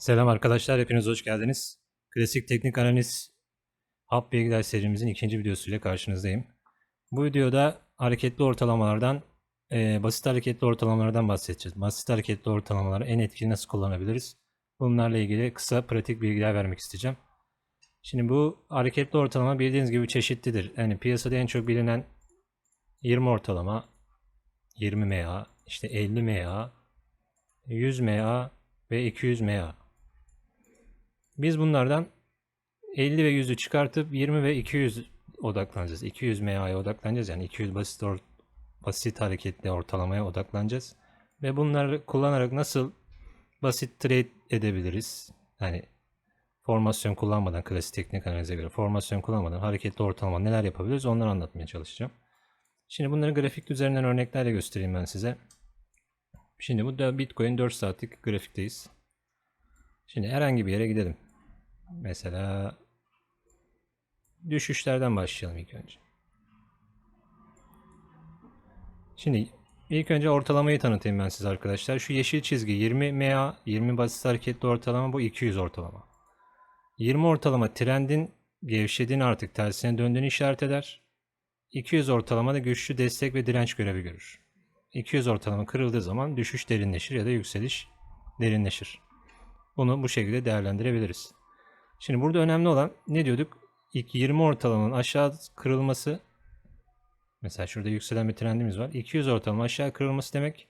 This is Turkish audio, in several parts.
Selam arkadaşlar, hepiniz hoş geldiniz. Klasik Teknik Analiz Hap Bilgiler serimizin ikinci videosuyla karşınızdayım. Bu videoda hareketli ortalamalardan, eee, basit hareketli ortalamalardan bahsedeceğiz. Basit hareketli ortalamaları en etkili nasıl kullanabiliriz? Bunlarla ilgili kısa pratik bilgiler vermek isteyeceğim. Şimdi bu hareketli ortalama bildiğiniz gibi çeşitlidir. Yani piyasada en çok bilinen 20 ortalama, 20 MA, işte 50 MA, 100 MA ve 200 MA. Biz bunlardan 50 ve 100'ü çıkartıp 20 ve 200 odaklanacağız. 200 MA'ya odaklanacağız. Yani 200 basit or- basit hareketli ortalamaya odaklanacağız. Ve bunları kullanarak nasıl basit trade edebiliriz? Yani formasyon kullanmadan, klasik teknik analize göre formasyon kullanmadan hareketli ortalama neler yapabiliriz onları anlatmaya çalışacağım. Şimdi bunları grafik üzerinden örneklerle göstereyim ben size. Şimdi bu da Bitcoin 4 saatlik grafikteyiz. Şimdi herhangi bir yere gidelim. Mesela düşüşlerden başlayalım ilk önce. Şimdi ilk önce ortalamayı tanıtayım ben size arkadaşlar. Şu yeşil çizgi 20 MA, 20 basit hareketli ortalama bu 200 ortalama. 20 ortalama trendin gevşediğini artık tersine döndüğünü işaret eder. 200 ortalama da güçlü destek ve direnç görevi görür. 200 ortalama kırıldığı zaman düşüş derinleşir ya da yükseliş derinleşir. Bunu bu şekilde değerlendirebiliriz. Şimdi burada önemli olan ne diyorduk? İlk 20 ortalamanın aşağı kırılması mesela şurada yükselen bir trendimiz var. 200 ortalama aşağı kırılması demek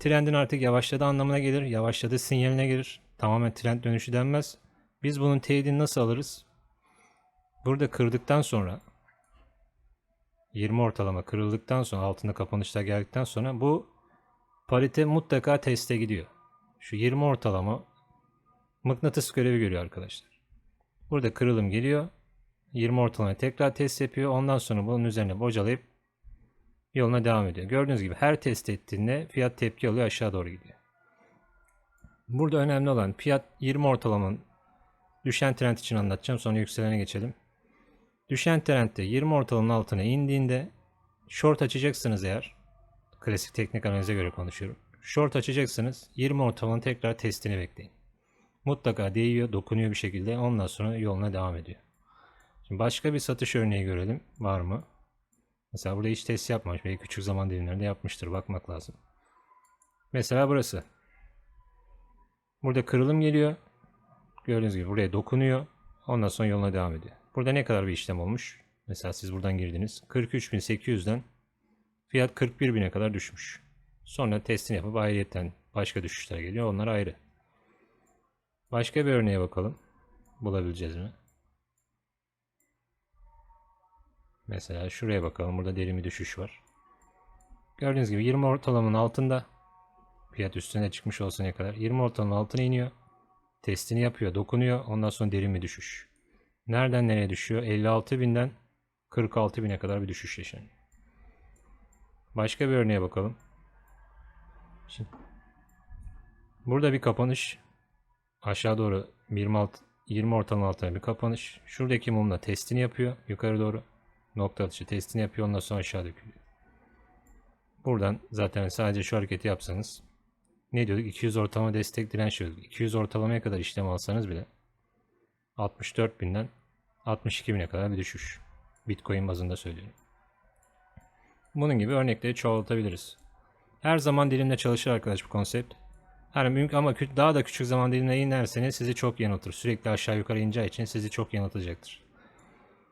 trendin artık yavaşladığı anlamına gelir. Yavaşladığı sinyaline gelir. Tamamen trend dönüşü denmez. Biz bunun teyidini nasıl alırız? Burada kırdıktan sonra 20 ortalama kırıldıktan sonra altında kapanışlar geldikten sonra bu parite mutlaka teste gidiyor. Şu 20 ortalama mıknatıs görevi görüyor arkadaşlar. Burada kırılım geliyor. 20 ortalama tekrar test yapıyor. Ondan sonra bunun üzerine bocalayıp yoluna devam ediyor. Gördüğünüz gibi her test ettiğinde fiyat tepki alıyor aşağı doğru gidiyor. Burada önemli olan fiyat 20 ortalamanın düşen trend için anlatacağım. Sonra yükselene geçelim. Düşen trendde 20 ortalamanın altına indiğinde short açacaksınız eğer. Klasik teknik analize göre konuşuyorum. Short açacaksınız. 20 ortalamanın tekrar testini bekleyin. Mutlaka değiyor, dokunuyor bir şekilde. Ondan sonra yoluna devam ediyor. Şimdi başka bir satış örneği görelim. Var mı? Mesela burada hiç test yapmamış. Belki küçük zaman dilimlerinde yapmıştır. Bakmak lazım. Mesela burası. Burada kırılım geliyor. Gördüğünüz gibi buraya dokunuyor. Ondan sonra yoluna devam ediyor. Burada ne kadar bir işlem olmuş? Mesela siz buradan girdiniz. 43.800'den fiyat 41.000'e kadar düşmüş. Sonra testini yapıp ayrıyetten başka düşüşler geliyor. Onlar ayrı. Başka bir örneğe bakalım. Bulabileceğiz mi? Mesela şuraya bakalım. Burada derin bir düşüş var. Gördüğünüz gibi 20 ortalamanın altında fiyat üstüne çıkmış olsa ne kadar? 20 ortalamanın altına iniyor. Testini yapıyor, dokunuyor. Ondan sonra derin bir düşüş. Nereden nereye düşüyor? 56.000'den 46.000'e kadar bir düşüş yaşanıyor. Başka bir örneğe bakalım. Şimdi burada bir kapanış aşağı doğru 26 20 ortalama altına bir kapanış. Şuradaki mumla testini yapıyor yukarı doğru. Nokta atışı testini yapıyor ondan sonra aşağı dökülüyor. Buradan zaten sadece şu hareketi yapsanız ne diyorduk? 200 ortalama destek direnç diyorduk. 200 ortalamaya kadar işlem alsanız bile 64.000'den 62.000'e kadar bir düşüş. Bitcoin bazında söylüyorum. Bunun gibi örnekleri çoğaltabiliriz. Her zaman dilimde çalışır arkadaş bu konsept. Her mümkün ama daha da küçük zaman dilimine inerseniz sizi çok yanıltır. Sürekli aşağı yukarı ineceği için sizi çok yanıltacaktır.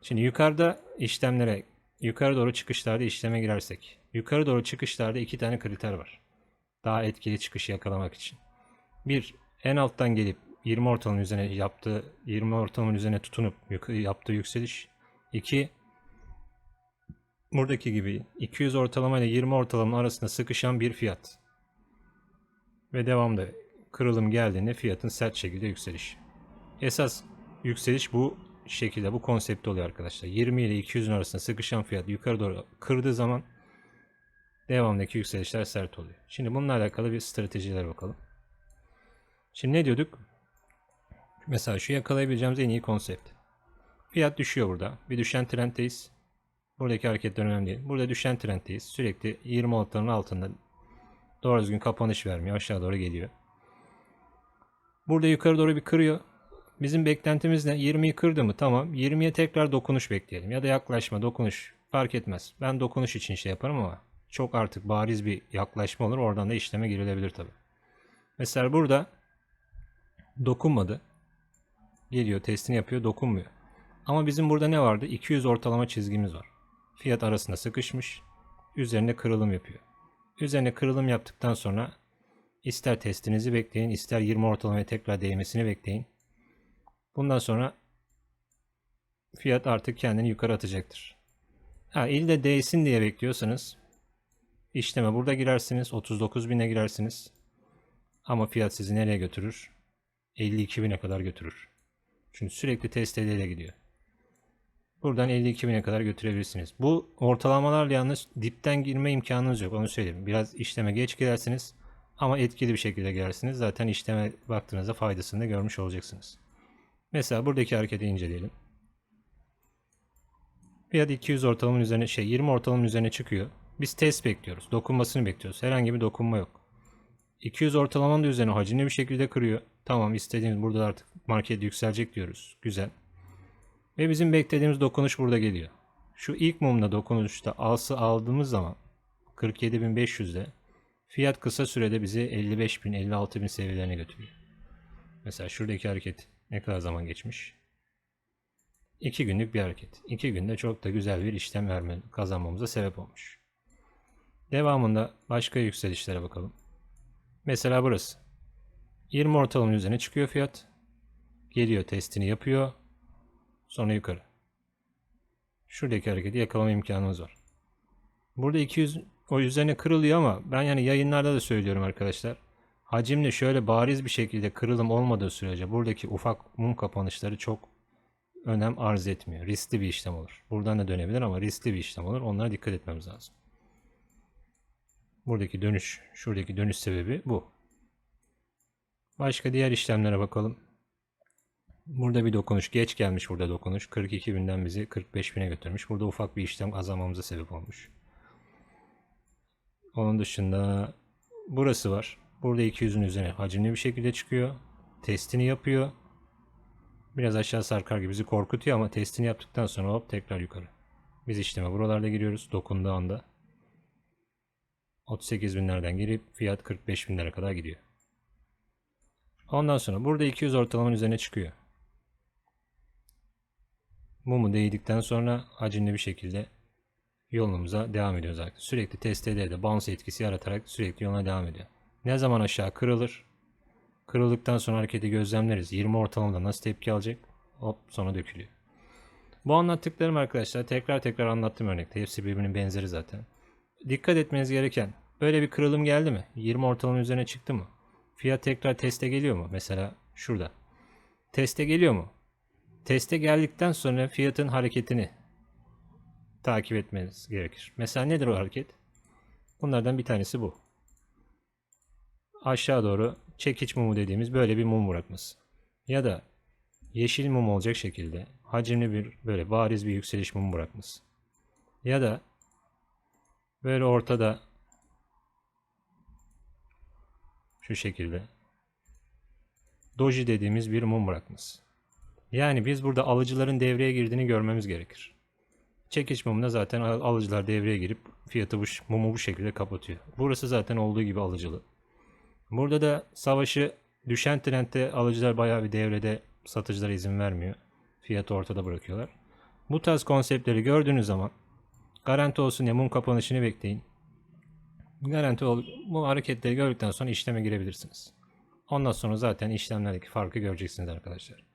Şimdi yukarıda işlemlere, yukarı doğru çıkışlarda işleme girersek. Yukarı doğru çıkışlarda iki tane kriter var. Daha etkili çıkış yakalamak için. Bir, en alttan gelip 20 ortalamanın üzerine yaptığı 20 ortalamanın üzerine tutunup yaptığı yükseliş. 2 buradaki gibi 200 ortalama ile 20 ortalama arasında sıkışan bir fiyat. Ve devamda kırılım geldiğinde fiyatın sert şekilde yükseliş. Esas yükseliş bu şekilde bu konsept oluyor arkadaşlar. 20 ile 200'ün arasında sıkışan fiyat yukarı doğru kırdığı zaman devamdaki yükselişler sert oluyor. Şimdi bununla alakalı bir stratejiler bakalım. Şimdi ne diyorduk? Mesela şu yakalayabileceğimiz en iyi konsept. Fiyat düşüyor burada. Bir düşen trenddeyiz. Buradaki hareketler önemli değil. Burada düşen trenddeyiz. Sürekli 20 ortalarının altında doğru düzgün kapanış vermiyor. Aşağı doğru geliyor. Burada yukarı doğru bir kırıyor. Bizim beklentimiz ne? 20'yi kırdı mı? Tamam. 20'ye tekrar dokunuş bekleyelim. Ya da yaklaşma, dokunuş. Fark etmez. Ben dokunuş için şey yaparım ama çok artık bariz bir yaklaşma olur. Oradan da işleme girilebilir tabii. Mesela burada dokunmadı. Geliyor, testini yapıyor, dokunmuyor. Ama bizim burada ne vardı? 200 ortalama çizgimiz var. Fiyat arasında sıkışmış. Üzerine kırılım yapıyor. Üzerine kırılım yaptıktan sonra ister testinizi bekleyin, ister 20 ortalamaya tekrar değmesini bekleyin. Bundan sonra fiyat artık kendini yukarı atacaktır. Ha, ille değsin diye bekliyorsanız işleme burada girersiniz. 39 bine girersiniz. Ama fiyat sizi nereye götürür? 52 bine kadar götürür. Çünkü sürekli test ile gidiyor. Buradan 52 bine kadar götürebilirsiniz. Bu ortalamalarla yalnız dipten girme imkanınız yok. Onu söyleyeyim. Biraz işleme geç girersiniz. Ama etkili bir şekilde girersiniz. Zaten işleme baktığınızda faydasını da görmüş olacaksınız. Mesela buradaki hareketi inceleyelim. Fiyat 200 ortalamanın üzerine şey 20 ortalamanın üzerine çıkıyor. Biz test bekliyoruz. Dokunmasını bekliyoruz. Herhangi bir dokunma yok. 200 ortalamanın üzerine hacimli bir şekilde kırıyor. Tamam istediğimiz burada artık market yükselecek diyoruz. Güzel. Ve bizim beklediğimiz dokunuş burada geliyor. Şu ilk mumda dokunuşta alsı aldığımız zaman 47.500'de fiyat kısa sürede bizi 55.000 56.000 seviyelerine götürüyor. Mesela şuradaki hareket ne kadar zaman geçmiş? 2 günlük bir hareket. 2 günde çok da güzel bir işlem verme, kazanmamıza sebep olmuş. Devamında başka yükselişlere bakalım. Mesela burası. 20 ortalamanın üzerine çıkıyor fiyat. Geliyor testini yapıyor. Sonra yukarı. Şuradaki hareketi yakalama imkanımız var. Burada 200 o üzerine kırılıyor ama ben yani yayınlarda da söylüyorum arkadaşlar. Hacimle şöyle bariz bir şekilde kırılım olmadığı sürece buradaki ufak mum kapanışları çok önem arz etmiyor. Riskli bir işlem olur. Buradan da dönebilir ama riskli bir işlem olur. Onlara dikkat etmemiz lazım. Buradaki dönüş, şuradaki dönüş sebebi bu. Başka diğer işlemlere bakalım. Burada bir dokunuş geç gelmiş burada dokunuş. 42 binden bizi 45 bine götürmüş. Burada ufak bir işlem kazanmamıza sebep olmuş. Onun dışında burası var. Burada 200'ün üzerine hacimli bir şekilde çıkıyor. Testini yapıyor. Biraz aşağı sarkar gibi bizi korkutuyor ama testini yaptıktan sonra hop tekrar yukarı. Biz işleme buralarda giriyoruz dokunduğu anda. 38 binlerden girip fiyat 45 binlere kadar gidiyor. Ondan sonra burada 200 ortalamanın üzerine çıkıyor. Mumu değdikten sonra hacimli bir şekilde yolumuza devam ediyoruz artık. Sürekli testlerde bounce etkisi yaratarak sürekli yoluna devam ediyor. Ne zaman aşağı kırılır? Kırıldıktan sonra hareketi gözlemleriz. 20 ortalamada nasıl tepki alacak? Hop sonra dökülüyor. Bu anlattıklarım arkadaşlar tekrar tekrar anlattığım örnekte. Hepsi birbirinin benzeri zaten. Dikkat etmeniz gereken böyle bir kırılım geldi mi? 20 ortalama üzerine çıktı mı? Fiyat tekrar teste geliyor mu? Mesela şurada. Teste geliyor mu? Teste geldikten sonra fiyatın hareketini takip etmeniz gerekir. Mesela nedir o hareket? Bunlardan bir tanesi bu. Aşağı doğru çekiç mumu dediğimiz böyle bir mum bırakması. Ya da yeşil mum olacak şekilde hacimli bir böyle bariz bir yükseliş mumu bırakması. Ya da böyle ortada şu şekilde doji dediğimiz bir mum bırakması. Yani biz burada alıcıların devreye girdiğini görmemiz gerekir. Çekiç mumunda zaten al- alıcılar devreye girip fiyatı bu, mumu bu şekilde kapatıyor. Burası zaten olduğu gibi alıcılı. Burada da savaşı düşen trendde alıcılar bayağı bir devrede satıcılara izin vermiyor. Fiyatı ortada bırakıyorlar. Bu tarz konseptleri gördüğünüz zaman garanti olsun diye mum kapanışını bekleyin. Garanti ol bu hareketleri gördükten sonra işleme girebilirsiniz. Ondan sonra zaten işlemlerdeki farkı göreceksiniz arkadaşlar.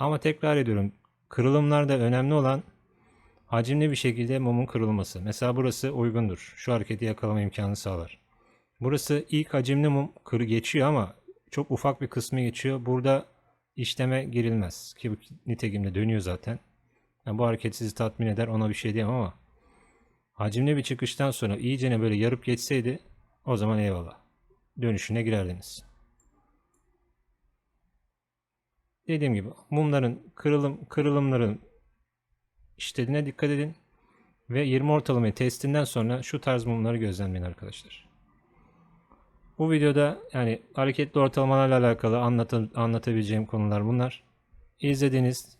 Ama tekrar ediyorum kırılımlarda önemli olan hacimli bir şekilde mumun kırılması. Mesela burası uygundur. Şu hareketi yakalama imkanı sağlar. Burası ilk hacimli mum kırı geçiyor ama çok ufak bir kısmı geçiyor. Burada işleme girilmez. Ki bu nitekimde dönüyor zaten. Yani bu hareket sizi tatmin eder ona bir şey diyemem ama hacimli bir çıkıştan sonra iyicene böyle yarıp geçseydi o zaman eyvallah. Dönüşüne girerdiniz. Dediğim gibi mumların kırılım kırılımların işlediğine dikkat edin. Ve 20 ortalamayı testinden sonra şu tarz mumları gözlemleyin arkadaşlar. Bu videoda yani hareketli ortalamalarla alakalı anlatı- anlatabileceğim konular bunlar. İzlediğiniz,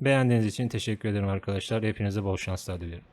beğendiğiniz için teşekkür ederim arkadaşlar. Hepinize bol şanslar diliyorum.